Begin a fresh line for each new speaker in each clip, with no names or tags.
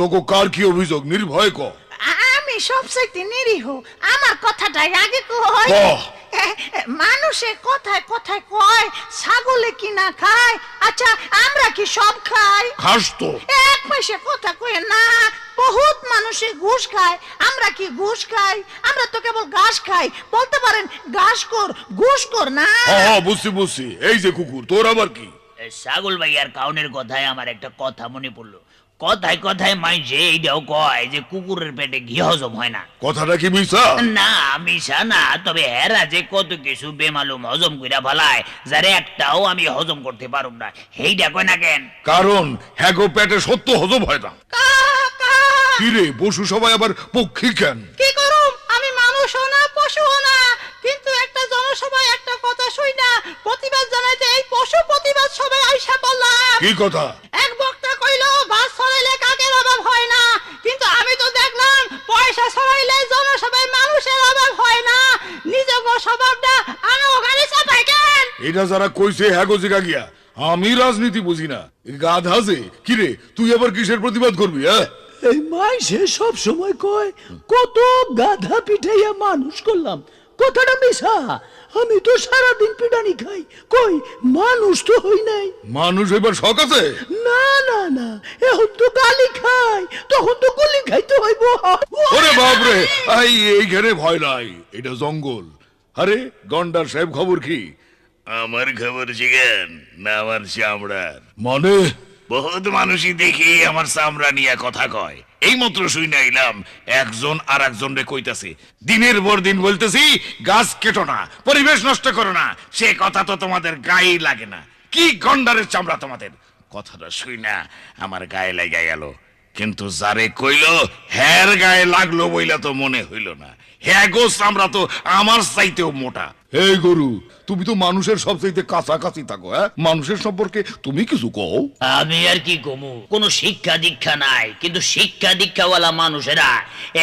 তোকে কার কি অভিযোগ? নির্ভয় ক।
আমি সবচাইতে নিরীহ। আমার কথাটাই আগে কই মানুষে কথায় কথায় কয় ছাগলে কি না খায়? আচ্ছা আমরা কি সব খাই?
খাস তো।
এক পয়সা কথা কয়ে না বহুত মানুষে ঘুষ খায়। আমরা কি ঘুষ খাই? আমরা তো কেবল ঘাস খাই। বলতে পারেন ঘাস কর ঘুষ কর না।
হ্যাঁ হ্যাঁ বুঝছি বুঝছি। এই যে কুকুর তোর আবার কি?
এ, ছাগল ভাইয়ার কাউনের কথায় আমার একটা কথা মনে পড়ল। কথায় কথায় মাইছে এইটাও কয় যে কুকুরের পেটে ঘি হজম হয় না।
কথাটা কি মিশা
না মিশা না তবে হেরা যে কত কিছু বেমালুম হজম কইরা ফেলায় যারে একটাও আমি হজম করতে পারুম না। হেইটা কয় না কেন?
কারণ হ্যাগো পেটে সত্য হজম হয় না।
কা,
রে পশু সবাই আবার পক্ষী কেন?
কি করুম? আমি মানুষও না পশুও না কিন্তু একটা জনসভায় একটা কথা শুই না প্রতিবাদ জানাইতে এই পশু প্রতিবাদ আইসা করলাম
কি কথা?
এক বক্তা কইল বাস ছড়াইলে কাকের অভাব হয় না। কিন্তু আমি তো দেখলাম পয়সা ছড়াইলে জনসভায় মানুষের অভাব হয় না। নিজগ স্বভাবটা আনো গাড়ি চাপাই কেন?
এটা যারা কইছে হ্যাগো জিগা গিয়া আমি রাজনীতি বুঝি না। গাধা যে কি রে তুই আবার কিসের প্রতিবাদ করবি হ্যাঁ?
এই মাইসে সব সময় কয় কত গাধা পিঠাইয়া মানুষ করলাম। কথাটা মিশা আমি তো সারাদিন পিটানি খাই। কই মানুষ তো হই নাই।
মানুষ এবার শখ আছে?
না না না এখন তো গালি খাই। তখন তো গুলি খাইতে হইব।
ওরে বাপরে আই এইখানে ভয় নাই। এটা জঙ্গল। আরে গন্ডার সাহেব খবর কি?
আমার খবর জিগেন না আমার চামড়ার।
মানে?
বহুত মানুষই দেখি আমার চামড়া নিয়ে কথা কয়। এই শুই শুই নাইলাম একজন আর একজন রে কইতাছে, দিনের পর দিন বলতেছি, গাছ কেটো না, পরিবেশ নষ্ট করো না, সে কথা তো তোমাদের গায়ে লাগে না। কি গন্ডারের চামড়া তোমাদের? কথাটা শুই না, আমার গায়ে লাগাই গেল কিন্তু যারে কইল হ্যার গায়ে লাগল বইলা তো মনে হইল না। হ্যাঁ গো চামড়া তো আমার চাইতেও মোটা।
এই গরু তুমি তো মানুষের সবচাইতে কাছাকাছি থাকো হ্যাঁ? মানুষের সম্পর্কে তুমি কিছু কও।
আমি আর কি কমু? কোনো শিক্ষা দীক্ষা নাই কিন্তু শিক্ষা দীক্ষাওয়ালা মানুষেরা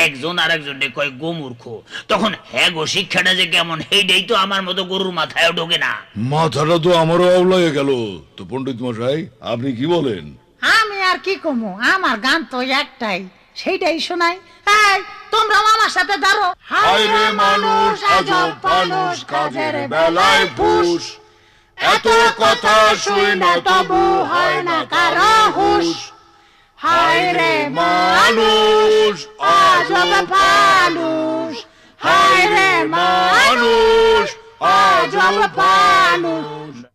একজন আর একজনকে কয় গোমূর্খ তখন হ্যাঁ গো শিক্ষাটা যে কেমন সেইটাই তো আমার মতো গরুর মাথায় ঢোকে না।
মাথাটা তো আমারও আওলায় গেল। তো পণ্ডিত মশাই আপনি কি বলেন?
আমি আর কি কমু? আমার গান তো একটাই। সেইটাই শোনাই। এই তোমরা আমার সাথে দাঁড়ো
হায় রে মানুষ, আজব মানুষ, কাজের বেলায় ফুস।
এত কথা শুই না তবু হয় না কারও হুশ। হায় রে মানুষ আজব মানুষ। হায় রে মানুষ আজব মানুষ।